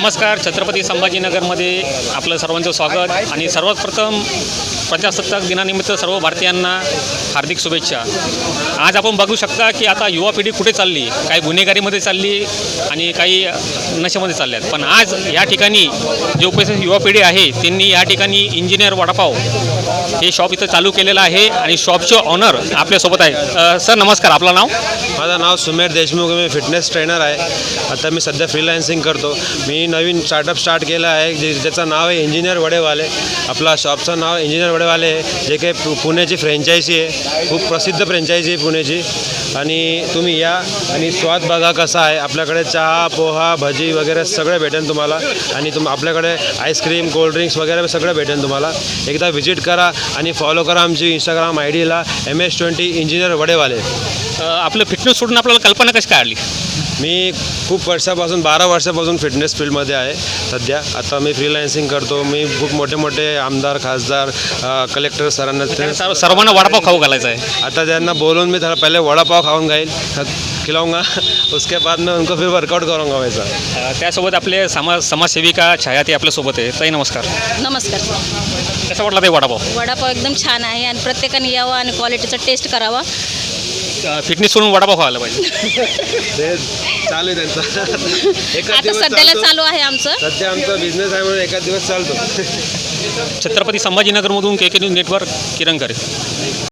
नमस्कार छत्रपती संभाजीनगरमध्ये आपलं सर्वांचं स्वागत. आणि सर्वात प्रथम प्रजासत्ताक दिनानिमित्त सर्व भारतीयांना हार्दिक शुभेच्छा. आज आपण बघू शकता की आता युवा पिढी कुठे चालली काही गुन्हेगारीमध्ये चालली आणि काही नशेमध्ये चालल्यात. आहेत पण आज या ठिकाणी जे उपस्थित युवा पिढी आहे त्यांनी या ठिकाणी इंजिनियर वडापाव हे शॉप इथं चालू केलेलं आहे आणि शॉपचे ऑनर आपल्यासोबत आहे सर नमस्कार. आपलं नाव? माझं नाव सुमेर देशमुख. मी फिटनेस ट्रेनर आहे. आता मी सध्या फ्रीलान्सिंग करतो. मी नवीन स्टार्टअप स्टार्ट केलं आहे. जे ज्याचं नाव आहे इंजिनियर वडेवाले आपला शॉपचं नाव इंजिनियर वडेवाले आहे. जे काही पु पुण्याची फ्रँचायझी आहे. खूप प्रसिद्ध फ्रँचायझी आहे पुण्याची. आणि तुम्ही या. आणि स्वाद बघा कसा आहे. आपल्याकडे चहा पोहा भजी वगैरे सगळं भेटेल तुम्हाला. आणि तुम आपल्याकडे आईस्क्रीम कोल्ड्रिंक्स वगैरे सगळं भेटेल तुम्हाला. एकदा व्हिजिट करा आणि फॉलो करा आमची इंस्टाग्राम आय डीला एम एस ट्वेंटी इंजिनियर वडेवाले आपलं फिटनेस सोडून आपल्याला कल्पना कशी काय आली? मी खूप वर्षापासून बारा वर्षापासून फिटनेस फील्डमध्ये आहे. सध्या आता मी फ्रीलान्सिंग करतो. मी खूप मोठे मोठे आमदार खासदार कलेक्टर सरांना सर्वांना वडापाव खाऊ घालायचा आहे. आता त्यांना बोलून मी थोड़ा पहले वड़ा पाव खाऊन गाईल खिलाऊंगा. उसके बाद मैं उनको फिर वर्कआउट करूँगा वैसा त्यासोबत आपले समाज समाजसेविका छाया ते आपल्यासोबत आहे. ताई नमस्कार. नमस्कार. कसा वाटला ते वडापाव? वडापाव एकदम छान आहे आणि प्रत्येकाने यावं आणि क्वालिटीचा टेस्ट करावा. फिटनेस सोडून वडापाव खायला पाहिजे. ते चालू आहे त्यांचा. एका आता दिवस सध्याला चालतो. चालू आहे आमचं. सध्या आमचा बिझनेस आहे म्हणून एका दिवस चालतो. Chhatrapati संभाजीनगरमधून K K news network Kiran Kare